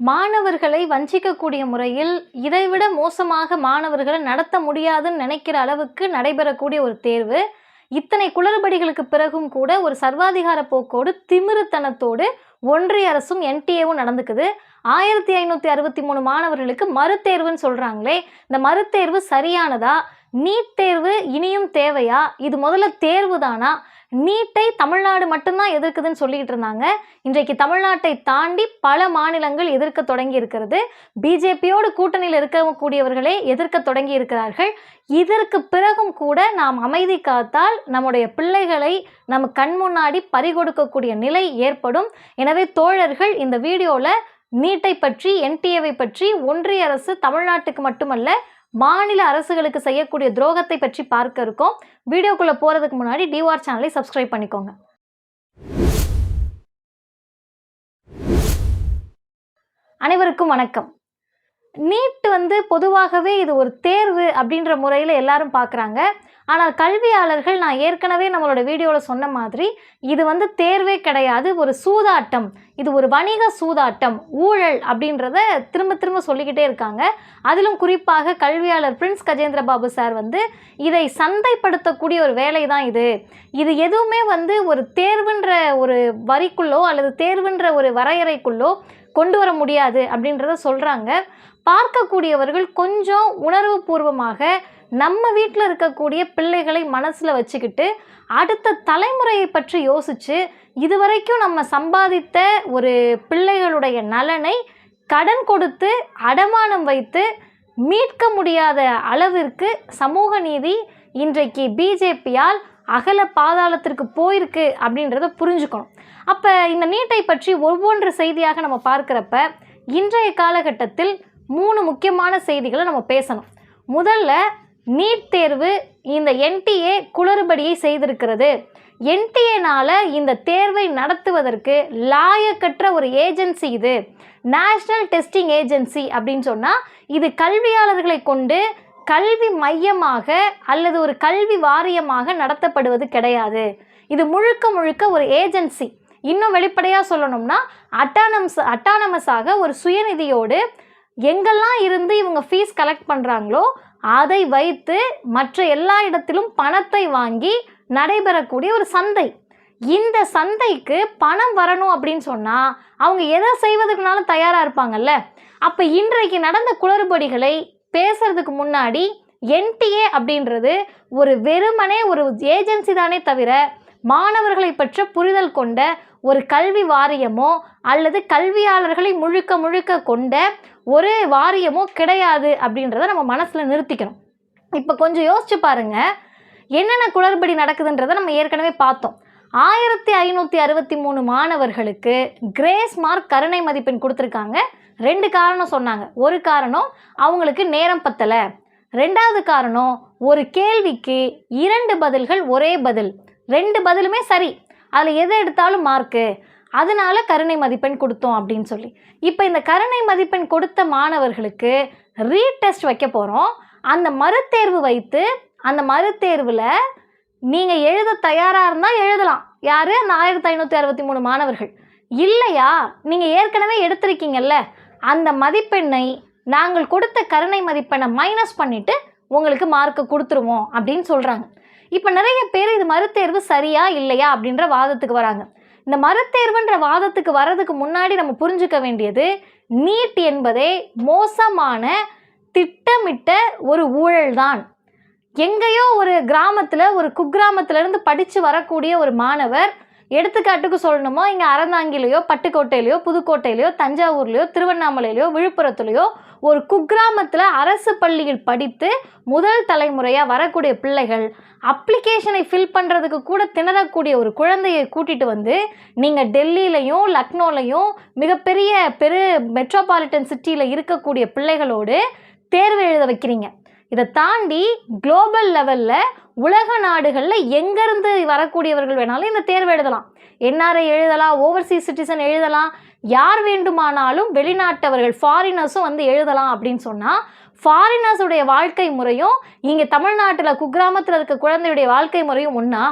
மாணவர்களை வஞ்சிக்கக்கூடிய முறையில் இதைவிட மோசமாக மாணவர்களை நடத்த முடியாதுன்னு நினைக்கிற அளவுக்கு நடைபெறக்கூடிய ஒரு தேர்வு. இத்தனை குளறுபடிகளுக்கு பிறகும் கூட ஒரு சர்வாதிகார போக்கோடு திமிருத்தனத்தோடு ஒன்றிய அரசும் என்டிஏவும் நடந்துக்குது. ஆயிரத்தி ஐநூற்றி அறுபத்தி மூணு மாணவர்களுக்கு மறுதேர்வுன்னு சொல்கிறாங்களே இந்த மறுதேர்வு சரியானதா? நீட் தேர்வு இனியும் தேவையா? இது முதல்ல தேர்வு தானா? நீட்டை தமிழ்நாடு மட்டும்தான் எதிர்க்குதுன்னு சொல்லிக்கிட்டு இருந்தாங்க. இன்றைக்கு தமிழ்நாட்டை தாண்டி பல மாநிலங்கள் எதிர்க்க தொடங்கி இருக்கிறது பிஜேபியோடு கூட்டணியில் இருக்கக்கூடியவர்களே எதிர்க்க தொடங்கி இருக்கிறார்கள் இதற்கு பிறகும் கூட நாம் அமைதி காத்தால் நம்முடைய பிள்ளைகளை நம் கண் முன்னாடி பறிகொடுக்கக்கூடிய நிலை ஏற்படும். எனவே தோழர்கள் இந்த வீடியோவில் நீட்டை பற்றி என்டிஏவை பற்றி ஒன்றிய அரசு தமிழ்நாட்டுக்கு மட்டுமல்ல மாநில அரசுகளுக்கு செய்யக்கூடிய துரோகத்தை பற்றி பார்க்க இருக்கோம். வீடியோக்குள்ளே போகிறதுக்கு முன்னாடி டிவார் சேனலை சப்ஸ்கிரைப் பண்ணிக்கோங்க. அனைவருக்கும் வணக்கம். நீட் வந்து பொதுவாகவே இது ஒரு தேர்வு அப்படின்ற முறையில் எல்லாரும் பார்க்குறாங்க ஆனால் கல்வியாளர்கள் நான் ஏற்கனவே நம்மளோட வீடியோவில் சொன்ன மாதிரி இது வந்து தேர்வே கிடையாது. ஒரு சூதாட்டம். இது ஒரு வணிக சூதாட்டம். ஊழல் அப்படின்றத திரும்ப திரும்ப சொல்லிக்கிட்டே இருக்காங்க. அதிலும் குறிப்பாக கல்வியாளர் பிரின்ஸ் கஜேந்திர பாபு சார் வந்து இதை சந்தைப்படுத்தக்கூடிய ஒரு வேலை தான் இது. இது எதுவுமே வந்து ஒரு தேர்வுன்ற ஒரு வரிக்குள்ளோ அல்லது தேர்வுன்ற ஒரு வரையறைக்குள்ளோ கொண்டு வர முடியாது அப்படின்றத சொல்கிறாங்க பார்க்கக்கூடியவர்கள் கொஞ்சம் உணர்வு பூர்வமாக நம்ம வீட்டில் இருக்கக்கூடிய பிள்ளைகளை மனசில் வச்சுக்கிட்டு அடுத்த தலைமுறையை பற்றி யோசித்து இதுவரைக்கும் நம்ம சம்பாதித்த ஒரு பிள்ளைகளுடைய நலனை கடன் கொடுத்து அடமானம் வைத்து மீட்க முடியாத அளவிற்கு சமூக நீதி இன்றைக்கு பிஜேபியால் அகல பாதாளத்திற்கு போயிருக்கு அப்படின்றத புரிஞ்சுக்கணும். அப்போ இந்த நீட்டை பற்றி ஒவ்வொன்று செய்தியாக நம்ம பார்க்குறப்ப இன்றைய காலகட்டத்தில் மூணு முக்கியமான செய்திகளை நம்ம பேசணும். முதல்ல நீட் தேர்வு இந்த என்டிஏ குளறுபடியை செய்திருக்கிறது. என்டிஏனால் இந்த தேர்வை நடத்துவதற்கு லாயக்கற்ற ஒரு ஏஜென்சி இது. நேஷ்னல் டெஸ்டிங் ஏஜென்சி அப்படின்னு சொன்னால் இது கல்வியாளர்களை கொண்டு கல்வி மையமாக அல்லது ஒரு கல்வி வாரியமாக நடத்தப்படுவது கிடையாது. இது முழுக்க முழுக்க ஒரு ஏஜென்சி. இன்னும் வெளிப்படையாக சொல்லணும்னா அட்டானம்ஸ் அட்டானமஸாக ஒரு சுயநிதியோடு எங்கெல்லாம் இருந்து இவங்க ஃபீஸ் கலெக்ட் பண்ணுறாங்களோ அதை வைத்து மற்ற எல்லா இடத்திலும் பணத்தை வாங்கி நடைபெறக்கூடிய ஒரு சந்தை. இந்த சந்தைக்கு பணம் வரணும் அப்படின்னு சொன்னால் அவங்க எதை செய்வதற்குனாலும் தயாராக இருப்பாங்கல்ல. அப்போ இன்றைக்கு நடந்த குளறுபடிகளை பேசுறதுக்கு முன்னாடி என்டிஏ அப்படின்றது ஒரு வெறுமனே ஒரு ஏஜென்சி தானே தவிர மாணவர்களை பற்ற புரிதல் கொண்ட ஒரு கல்வி வாரியமோ அல்லது கல்வியாளர்களை முழுக்க முழுக்க கொண்ட ஒரு வாரியமோ கிடையாது அப்படின்றத நம்ம மனசில் நிறுத்திக்கணும். இப்போ கொஞ்சம் யோசிச்சு பாருங்க. என்னென்ன குளறுபடி நடக்குதுன்றதை நம்ம ஏற்கனவே பார்த்தோம். ஆயிரத்தி ஐநூற்றி அறுபத்தி மூணு மாணவர்களுக்கு கிரேஸ் மார்க் கருணை மதிப்பெண் கொடுத்துருக்காங்க. ரெண்டு காரணம் சொன்னாங்க. ஒரு காரணம் அவங்களுக்கு நேரம் பத்தலை. ரெண்டாவது காரணம் ஒரு கேள்விக்கு இரண்டு பதில்கள் ஒரே பதில். ரெண்டு பதிலுமே சரி. அதில் எதை எடுத்தாலும் மார்க்கு அதனால கருணை மதிப்பெண் கொடுத்தோம் அப்படின்னு சொல்லி. இப்போ இந்த கருணை மதிப்பெண் கொடுத்த மாணவர்களுக்கு ரீடெஸ்ட் வைக்க போகிறோம் அந்த மறுதேர்வு வைத்து அந்த மறுதேர்வில் நீங்கள் எழுத தயாராக இருந்தால் எழுதலாம். யார்? அந்த ஆயிரத்தி ஐநூற்றி அறுபத்தி மூணு மாணவர்கள். இல்லையா? நீங்கள் ஏற்கனவே எடுத்திருக்கீங்கல்ல. அந்த மதிப்பெண்ணை நாங்கள் கொடுத்த கருணை மதிப்பெண்ணை மைனஸ் பண்ணிவிட்டு உங்களுக்கு மார்க்கு கொடுத்துருவோம் அப்படின்னு சொல்கிறாங்க இப்போ நிறைய பேர் இது மறுதேர்வு சரியா இல்லையா அப்படின்ற வாதத்துக்கு வராங்க. இந்த மறுதேர்வுன்ற வாதத்துக்கு வர்றதுக்கு முன்னாடி நம்ம புரிஞ்சுக்க வேண்டியது நீட் என்பதே மோசமான திட்டமிட்ட ஒரு ஊழல் தான் எங்கேயோ ஒரு கிராமத்தில் ஒரு குக்கிராமத்திலேருந்து படித்து வரக்கூடிய ஒரு மாணவர் எடுத்துக்காட்டுக்கு சொல்லணுமோ இங்கே அறந்தாங்கிலேயோ பட்டுக்கோட்டையிலையோ புதுக்கோட்டையிலையோ தஞ்சாவூர்லேயோ திருவண்ணாமலையிலையோ விழுப்புரத்துலையோ ஒரு குக்கிராமத்தில் அரசு பள்ளியில் படித்து முதல் தலைமுறையாக வரக்கூடிய பிள்ளைகள் அப்ளிகேஷனை ஃபில் பண்ணுறதுக்கு கூட திணறக்கூடிய ஒரு குழந்தையை கூட்டிகிட்டு வந்து நீங்கள் டெல்லியிலையும் லக்னோலையும் மிகப்பெரிய பெரு மெட்ரோபாலிட்டன் சிட்டியில் இருக்கக்கூடிய பிள்ளைகளோடு தேர்வு எழுத வைக்கிறீங்க. இதை தாண்டி குளோபல் லெவலில் உலக நாடுகளில் எங்கேருந்து வரக்கூடியவர்கள் வேணாலும் இந்த தேர்வு எழுதலாம். என்ஆர்ஐ எழுதலாம் ஓவர்சீஸ் சிட்டிசன் எழுதலாம் யார் வேண்டுமானாலும் வெளிநாட்டவர்கள் ஃபாரினர்ஸும் வந்து எழுதலாம் அப்படின்னு சொன்னால் ஃபாரினர்ஸுடைய வாழ்க்கை முறையும் இங்கே தமிழ்நாட்டில் குக்கிராமத்தில் இருக்க குழந்தையுடைய வாழ்க்கை முறையும் ஒன்றா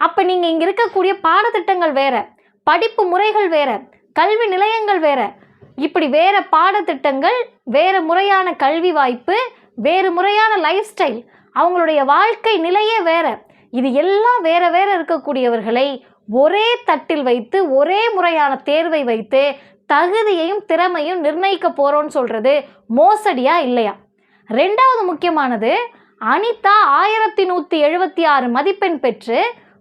அப்போ நீங்கள் இங்கே இருக்கக்கூடிய பாடத்திட்டங்கள் வேறு படிப்பு முறைகள் வேறு கல்வி நிலையங்கள் வேறு. இப்படி வேறு பாடத்திட்டங்கள் வேறு முறையான கல்வி வாய்ப்பு வேறு முறையான லைஃப் ஸ்டைல் அவங்களுடைய வாழ்க்கை நிலையே வேற. இது எல்லாம் வேற வேற இருக்கக்கூடியவர்களை ஒரே தட்டில் வைத்து ஒரே முறையான தேர்வை வைத்து தகுதியையும் திறமையும் நிர்ணயிக்க போகிறோன்னு சொல்கிறது மோசடியா இல்லையா? ரெண்டாவது முக்கியமானது அனிதா ஆயிரத்தி நூற்றி எழுபத்தி ஆறு மதிப்பெண் பெற்று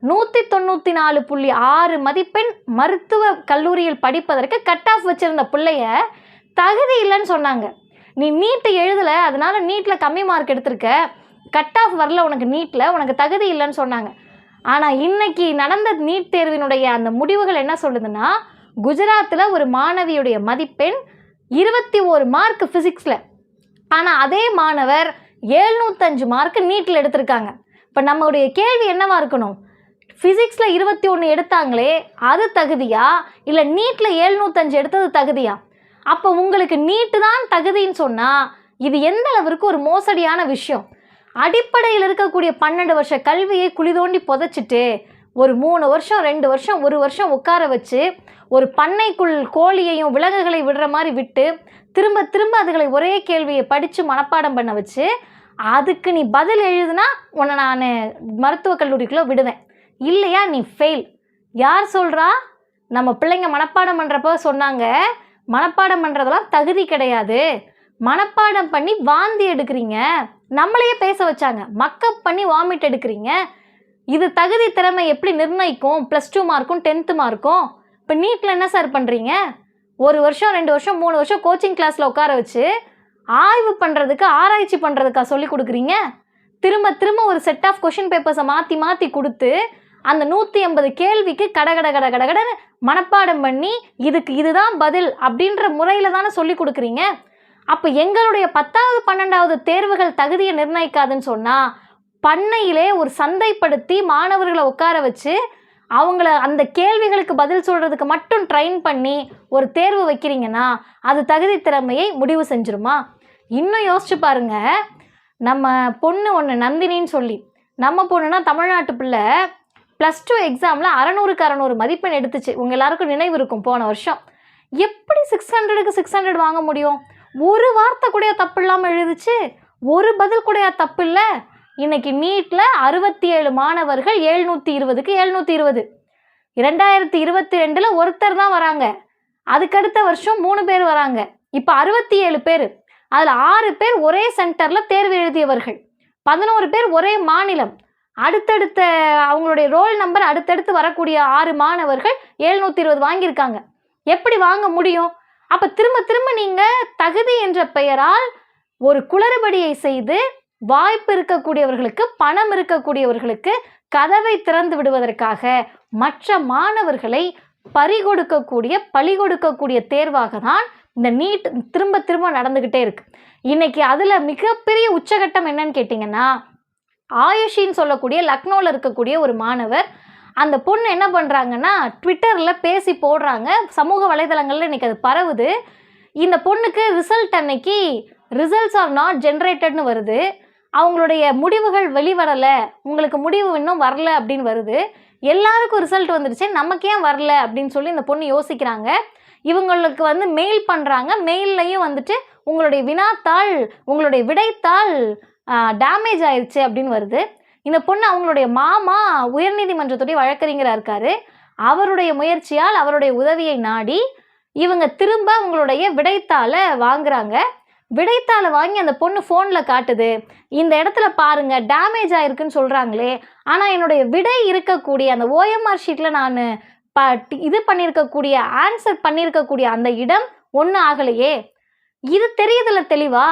நூற்றி தொண்ணூற்றி நாலு புள்ளி ஆறு மதிப்பெண் மருத்துவ கல்லூரியில் படிப்பதற்கு கட் ஆஃப் வச்சுருந்த பிள்ளைய தகுதி இல்லைன்னு சொன்னாங்க. நீ நீட்டு எழுதலை அதனால நீட்டில் கம்மி மார்க் எடுத்திருக்க. கட் ஆஃப் வரல உனக்கு நீட்டில் உனக்கு தகுதி இல்லைன்னு சொன்னாங்க. ஆனால் இன்னைக்கு நடந்த நீட் தேர்வினுடைய அந்த முடிவுகள் என்ன சொல்லுதுன்னா குஜராத்தில் ஒரு மாணவியுடைய மதிப்பெண் இருபத்தி ஒரு மார்க் ஃபிசிக்ஸில் ஆனால் அதே மாணவர் எழுநூத்தஞ்சு மார்க் நீட்டில் எடுத்திருக்காங்க. இப்போ நம்மளுடைய கேள்வி என்னவாக இருக்கணும்? ஃபிசிக்ஸில் இருபத்தி ஒன்று எடுத்தாங்களே அது தகுதியா? இல்லை நீட்டில் எழுநூத்தஞ்சு எடுத்தது தகுதியா? அப்போ உங்களுக்கு நீட்டு தான் தகுதின்னு சொன்னால் இது எந்த அளவிற்கு ஒரு மோசடியான விஷயம்? அடிப்படையில் இருக்கக்கூடிய பன்னெண்டு வருஷ கல்வியை குழி தோண்டி புதைச்சிட்டு ஒரு மூணு வருஷம் ரெண்டு வருஷம் ஒரு வருஷம் உட்கார வச்சு ஒரு பண்ணைக்குள் கோழியையும் விலங்குகளை விடுற மாதிரி விட்டு திரும்ப திரும்ப அதுகளை ஒரே கேள்வியை படித்து மனப்பாடம் பண்ண வச்சு அதுக்கு நீ பதில் எழுதுனா உன்னை நான் மருத்துவக் கல்லூரிக்குள்ளே விடுவேன். இல்லையா நீ ஃபெயில் யார் சொல்கிறா நம்ம பிள்ளைங்க மனப்பாடம் பண்ணுறப்போ சொன்னாங்க மனப்பாடம் பண்ணுறதெல்லாம் தகுதி கிடையாது. மனப்பாடம் பண்ணி வாந்தி எடுக்கிறீங்க. நம்மளையே பேச வச்சாங்க. மக்கப் பண்ணி வாமிட் எடுக்கிறீங்க. இது தகுதி திறமை எப்படி நிர்ணயிக்கும்? ப்ளஸ் டூ மார்க்கும் டென்த்து மார்க்கும் இப்போ நீட்டில் என்ன சார் பண்ணுறீங்க ஒரு வருஷம் ரெண்டு வருஷம் மூணு வருஷம் கோச்சிங் கிளாஸில் உட்கார வச்சு ஆய்வு பண்ணுறதுக்கு ஆராய்ச்சி பண்ணுறதுக்கா சொல்லி கொடுக்குறீங்க? திரும்ப திரும்ப ஒரு செட் ஆஃப் கொஷின் பேப்பர்ஸை மாற்றி மாற்றி கொடுத்து அந்த நூற்றி ஐம்பது கேள்விக்கு கடகட கட கடகடன்னு மனப்பாடம் பண்ணி இதுக்கு இதுதான் பதில் அப்படின்ற முறையில் தானே சொல்லி கொடுக்குறீங்க? அப்போ எங்களுடைய பத்தாவது பன்னெண்டாவது தேர்வுகள் தகுதியை நிர்ணயிக்காதுன்னு சொன்னால் பண்ணையிலே ஒரு சந்தைப்படுத்தி மாணவர்களை உட்கார வச்சு அவங்கள அந்த கேள்விகளுக்கு பதில் சொல்கிறதுக்கு மட்டும் ட்ரைன் பண்ணி ஒரு தேர்வு வைக்கிறீங்கன்னா அது தகுதி திறமையை முடிவு செஞ்சிருமா? இன்னும் யோசிச்சு பாருங்க. நம்ம பொண்ணு ஒன்று நந்தினின்னு சொல்லி நம்ம பொண்ணுனா தமிழ்நாட்டு பிள்ளை ப்ளஸ் டூ எக்ஸாமில் அறநூறுக்கு அறநூறு மதிப்பெண் எடுத்துச்சு. உங்கள் எல்லாருக்கும் நினைவு இருக்கும் போன வருஷம். எப்படி சிக்ஸ் ஹண்ட்ரடுக்கு சிக்ஸ் ஹண்ட்ரட் வாங்க முடியும்? ஒரு வார்த்தை கூட தப்பு இல்லாமல் எழுதுச்சு ஒரு பதில் கூட தப்பு இல்லை. இன்னைக்கு நீட்டில் அறுபத்தி ஏழு மாணவர்கள் எழுநூற்றி இருபதுக்கு எழுநூற்றி இருபது. இரண்டாயிரத்தி இருபத்தி ரெண்டில் ஒருத்தர் தான் வராங்க. அதுக்கடுத்த வருஷம் மூணு பேர் வராங்க. இப்போ அறுபத்தி ஏழு பேர். அதில் ஆறு பேர் ஒரே சென்டரில் தேர்வு எழுதியவர்கள். பதினோரு பேர் ஒரே மாநிலம். அடுத்தடுத்த அவங்களுடைய ரோல் நம்பர் அடுத்தடுத்து வரக்கூடிய ஆறு மாணவர்கள் எழுநூற்றி இருபது வாங்கியிருக்காங்க. எப்படி வாங்க முடியும்? அப்போ திரும்ப திரும்ப நீங்கள் தகுதி என்ற பெயரால் ஒரு குளறுபடியை செய்து வாய்ப்பு இருக்கக்கூடியவர்களுக்கு பணம் இருக்கக்கூடியவர்களுக்கு கதவை திறந்து விடுவதற்காக மற்ற மாணவர்களை பறிகொடுக்கக்கூடிய பழி கொடுக்கக்கூடிய தேர்வாக தான் இந்த நீட் திரும்ப திரும்ப நடந்துக்கிட்டே இருக்கு. இன்னைக்கு அதில் மிகப்பெரிய உச்சகட்டம் என்னன்னு கேட்டிங்கன்னா ஆயுஷின்னு சொல்லக்கூடிய லக்னோவில் இருக்கக்கூடிய ஒரு மாணவர் அந்த பொண்ணு என்ன பண்ணுறாங்கன்னா ட்விட்டரில் பேசி போடுறாங்க. சமூக வலைதளங்களில் இன்றைக்கி அது பரவுது. இந்த பொண்ணுக்கு ரிசல்ட் அன்னைக்கு ரிசல்ட்ஸ் ஆர் நாட் ஜென்ரேட்டட்னு வருது. அவங்களுடைய முடிவுகள் வெளிவரலை. உங்களுக்கு முடிவு இன்னும் வரல அப்படின்னு வருது. எல்லாருக்கும் ரிசல்ட் வந்துடுச்சு நமக்கு ஏன் வரல அப்படின்னு சொல்லி இந்த பொண்ணு யோசிக்கிறாங்க. இவங்களுக்கு வந்து மெயில் பண்ணுறாங்க மெயில்லையும் வந்துட்டு உங்களுடைய வினாத்தாள் உங்களுடைய விடைத்தாள் டேமேஜ் ஆயிடுச்சு அப்படின்னு வருது. இந்த பொண்ணு அவங்களுடைய மாமா உயர்நீதிமன்றத்துடைய வழக்கறிஞராக இருக்காரு. அவருடைய முயற்சியால் அவருடைய உதவியை நாடி இவங்க திரும்ப அவங்களுடைய விடைத்தாளை வாங்குறாங்க. விடைத்தாளை வாங்கி அந்த பொண்ணு ஃபோனில் காட்டுது. இந்த இடத்துல பாருங்க டேமேஜ் ஆயிருக்குன்னு சொல்கிறாங்களே ஆனால் என்னுடைய விடை இருக்கக்கூடிய அந்த ஓஎம்ஆர் ஷீட்டில் நான் ப இது பண்ணியிருக்கக்கூடிய ஆன்சர் பண்ணியிருக்கக்கூடிய அந்த இடம் ஒன்றும் ஆகலையே. இது தெரியுதுல தெளிவா?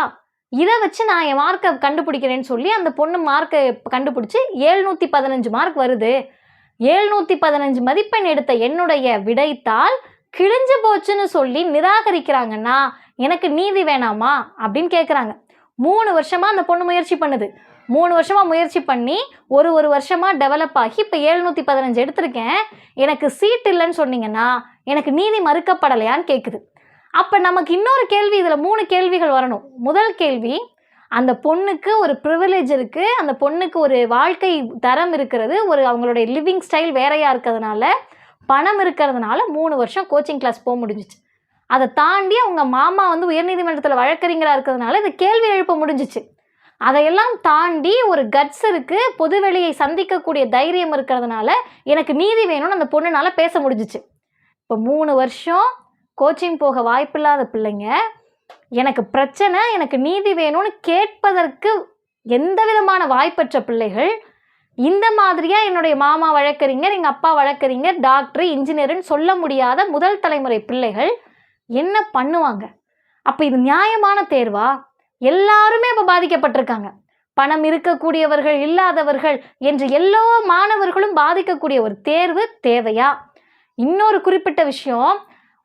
இதை வச்சு நான் என் மார்க்கை கண்டுபிடிக்கிறேன்னு சொல்லி அந்த பொண்ணு மார்க்கை கண்டுபிடிச்சி ஏழ்நூற்றி பதினஞ்சு மார்க் வருது. ஏழ்நூற்றி பதினஞ்சு மதிப்பெண் எடுத்த என்னுடைய விடைத்தால் கிழிஞ்சு போச்சுன்னு சொல்லி நிராகரிக்கிறாங்கன்னா எனக்கு நீதி வேணாமா? அப்படின்னு கேட்குறாங்க மூணு வருஷமாக அந்த பொண்ணு முயற்சி பண்ணுது. மூணு வருஷமாக முயற்சி பண்ணி ஒரு ஒரு வருஷமாக டெவலப் ஆகி இப்போ ஏழ்நூற்றி பதினஞ்சு எடுத்திருக்கேன். எனக்கு சீட் இல்லைன்னு சொன்னீங்கன்னா எனக்கு நீதி மறுக்கப்படலையான்னு கேட்குது அப்போ நமக்கு இன்னொரு கேள்வி இதில் மூணு கேள்விகள் வரணும். முதல் கேள்வி அந்த பொண்ணுக்கு ஒரு ப்ரிவிலேஜ் இருக்குது அந்த பொண்ணுக்கு ஒரு வாழ்க்கை தரம் இருக்கிறது ஒரு அவங்களுடைய லிவிங் ஸ்டைல் வேறையாக இருக்கிறதுனால பணம் இருக்கிறதுனால மூணு வருஷம் கோச்சிங் கிளாஸ் போக முடிஞ்சிச்சு. அதை தாண்டி அவங்க மாமா வந்து உயர்நீதிமன்றத்தில் வழக்கறிஞராக இருக்கிறதுனால இந்த கேள்வி எழுப்ப முடிஞ்சிச்சு. அதையெல்லாம் தாண்டி ஒரு கட்ஸ் இருக்குது பொதுவெளியை சந்திக்கக்கூடிய தைரியம் இருக்கிறதுனால எனக்கு நீதி வேணும்னு அந்த பொண்ணுனால பேச முடிஞ்சிச்சு. இப்போ மூணு வருஷம் கோச்சிங் போக வாய்ப்பில்லாத பிள்ளைங்க எனக்கு பிரச்சனை எனக்கு நீதி வேணும்னு கேட்பதற்கு எந்த விதமான வாய்ப்பற்ற பிள்ளைகள்? இந்த மாதிரியாக என்னுடைய மாமா வழக்கறிஞர் எங்கள் அப்பா வழக்கறிஞர் டாக்டர் இன்ஜினியர்னு சொல்ல முடியாத முதல் தலைமுறை பிள்ளைகள் என்ன பண்ணுவாங்க? அப்போ இது நியாயமான தேர்வா? எல்லாருமே இப்போ பாதிக்கப்பட்டிருக்காங்க. பணம் இருக்கக்கூடியவர்கள் இல்லாதவர்கள் என்று எல்லா மாணவர்களும் பாதிக்கக்கூடிய ஒரு தேர்வு தேவையா? இன்னொரு குறிப்பிட்ட விஷயம்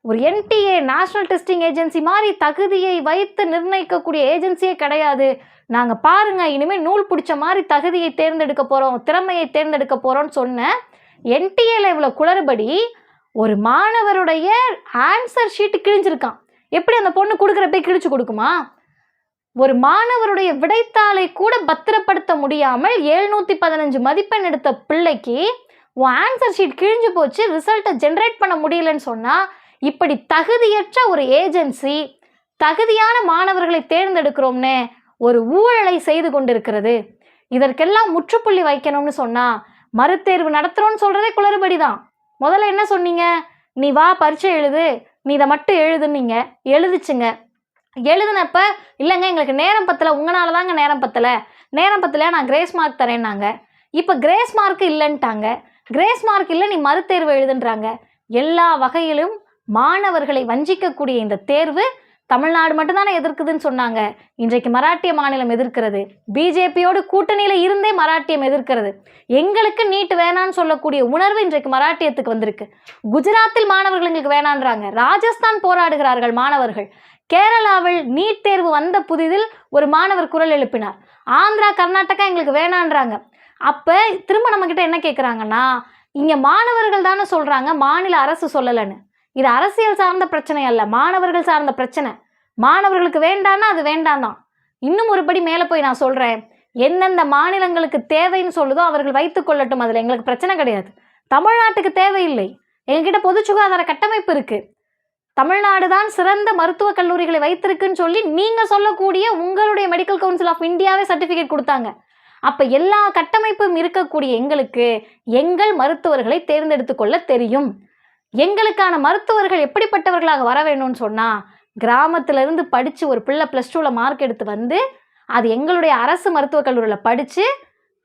ஒரு என்டிஏ நேஷனல் டெஸ்டிங் ஏஜென்சி மாதிரி தகுதியை வைத்து நிர்ணயிக்கக்கூடிய ஏஜென்சியே கிடையாது. நாங்கள் பாருங்கள் இனிமேல் நூல் பிடிச்ச மாதிரி தகுதியை தேர்ந்தெடுக்க போகிறோம் திறமையை தேர்ந்தெடுக்க போகிறோம்னு சொன்ன என்டிஏல இவ்வளோ குளறுபடி ஒரு மாணவருடைய ஆன்சர் ஷீட் கிழிஞ்சிருக்கான். எப்படி அந்த பொண்ணு கொடுக்குற கிழிச்சு கொடுக்குமா? ஒரு மாணவருடைய விடைத்தாளை கூட பத்திரப்படுத்த முடியாமல் எழுநூற்றி பதினஞ்சு மதிப்பெண் எடுத்த பிள்ளைக்கு உன் ஆன்சர் ஷீட் கிழிஞ்சு போச்சு ரிசல்ட்டை ஜென்ரேட் பண்ண முடியலன்னு சொன்னால் இப்படி தகுதியற்ற ஒரு ஏஜென்சி தகுதியான மாணவர்களை தேர்ந்தெடுக்கிறோம்னு ஒரு ஊழலை செய்து கொண்டிருக்கிறது. இதற்கெல்லாம் முற்றுப்புள்ளி வைக்கணும்னு சொன்னால் மறுதேர்வு நடத்துகிறோன்னு சொல்கிறதே குளறுபடி தான். முதல்ல என்ன சொன்னீங்க? நீ வா பரீட்சை எழுது. நீ இதை மட்டும் எழுதுனீங்க. எழுதிச்சுங்க. எழுதுனப்ப இல்லைங்க எங்களுக்கு நேரம் பத்தலை. உங்களால தாங்க நேரம் பத்தலை. நேரம் பத்தலையா? நான் கிரேஸ் மார்க் தரேன்னாங்க. இப்போ கிரேஸ் மார்க் இல்லைன்ட்டாங்க. கிரேஸ் மார்க் இல்லை நீ மறுதேர்வு எழுதுன்றாங்க. எல்லா வகையிலும் மாணவர்களை வஞ்சிக்கக்கூடிய இந்த தேர்வு தமிழ்நாடு மட்டும்தானே எதிர்க்குதுன்னு சொன்னாங்க. இன்றைக்கு மராட்டிய மாநிலம் எதிர்க்கிறது. பிஜேபியோடு கூட்டணியில் இருந்தே மராட்டியம் எதிர்க்கிறது. எங்களுக்கு நீட் வேணான்னு சொல்லக்கூடிய உணர்வு இன்றைக்கு மராட்டியத்துக்கு வந்திருக்கு. குஜராத்தில் மாணவர்கள் எங்களுக்கு வேணான்றாங்க. ராஜஸ்தான் போராடுகிறார்கள் மாணவர்கள். கேரளாவில் நீட் தேர்வு வந்த புதிதில் ஒரு மாணவர் குரல் எழுப்பினார். ஆந்திரா கர்நாடகா எங்களுக்கு வேணான்றாங்க. அப்போ திரும்ப நம்மக்கிட்ட என்ன கேட்குறாங்கன்னா இங்கே மாணவர்கள் தானே சொல்கிறாங்க மாநில அரசு சொல்லலைன்னு. இது அரசியல் சார்ந்த பிரச்சனை அல்ல மாணவர்கள் சார்ந்த பிரச்சனை. மாணவர்களுக்கு வேண்டான்னா அது வேண்டாம் தான். இன்னும் ஒருபடி மேலே போய் நான் சொல்கிறேன் எந்தெந்த மாநிலங்களுக்கு தேவைன்னு சொல்லுதோ அவர்கள் வைத்துக் கொள்ளட்டும். அதில் எங்களுக்கு பிரச்சனை கிடையாது. தமிழ்நாட்டுக்கு தேவையில்லை. எங்ககிட்ட பொது சுகாதார கட்டமைப்பு இருக்குது தமிழ்நாடு தான் சிறந்த மருத்துவக் கல்லூரிகளை வைத்திருக்குன்னு சொல்லி நீங்கள் சொல்லக்கூடிய உங்களுடைய மெடிக்கல் கவுன்சில் ஆஃப் இந்தியாவே சர்டிஃபிகேட் கொடுத்தாங்க. அப்போ எல்லா கட்டமைப்பும் இருக்கக்கூடிய எங்களுக்கு எங்கள் மருத்துவர்களை தேர்ந்தெடுத்து கொள்ள தெரியும். எங்களுக்கான மருத்துவர்கள் எப்படிப்பட்டவர்களாக வர வேணும்னு சொன்னால் கிராமத்திலிருந்து படித்து ஒரு பிள்ளை ப்ளஸ் டூவில் மார்க் எடுத்து வந்து அது எங்களுடைய அரசு மருத்துவக் கல்லூரியில் படித்து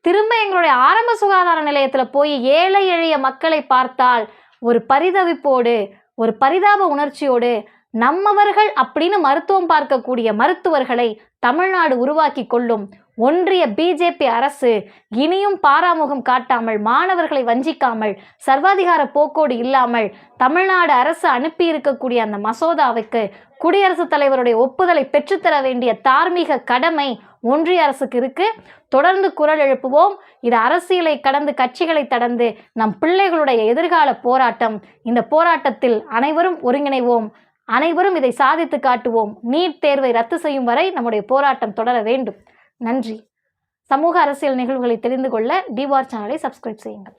திரும்ப எங்களுடைய ஆரம்ப சுகாதார நிலையத்தில் போய் ஏழை எளிய மக்களை பார்த்தால் ஒரு பரிதவிப்போடு ஒரு பரிதாப உணர்ச்சியோடு நம்மவர்கள் அப்படின்னு மருத்துவம் பார்க்கக்கூடிய மருத்துவர்களை தமிழ்நாடு உருவாக்கி கொள்ளும் ஒன்றிய பிஜேபி அரசு இனியும் பாராமுகம் காட்டாமல் மாணவர்களை வஞ்சிக்காமல் சர்வாதிகார போக்கோடு இல்லாமல் தமிழ்நாடு அரசு அனுப்பி இருக்கக்கூடிய அந்த மசோதாவுக்கு குடியரசுத் தலைவருடைய ஒப்புதலை பெற்றுத்தர வேண்டிய தார்மீக கடமை ஒன்றிய அரசுக்கு இருக்கு. தொடர்ந்து குரல் எழுப்புவோம். இது அரசியலை கடந்து கட்சிகளை கடந்து நம் பிள்ளைகளுடைய எதிர்கால போராட்டம். இந்த போராட்டத்தில் அனைவரும் ஒருங்கிணைவோம். அனைவரும் இதை சாதித்து காட்டுவோம். நீட் தேர்வை ரத்து செய்யும் வரை நம்முடைய போராட்டம் தொடர வேண்டும். நன்றி. சமூக அரசியல் நிகழ்வுகளை தெரிந்து கொள்ள டிவார் சேனலை சப்ஸ்கிரைப் செய்யுங்கள்.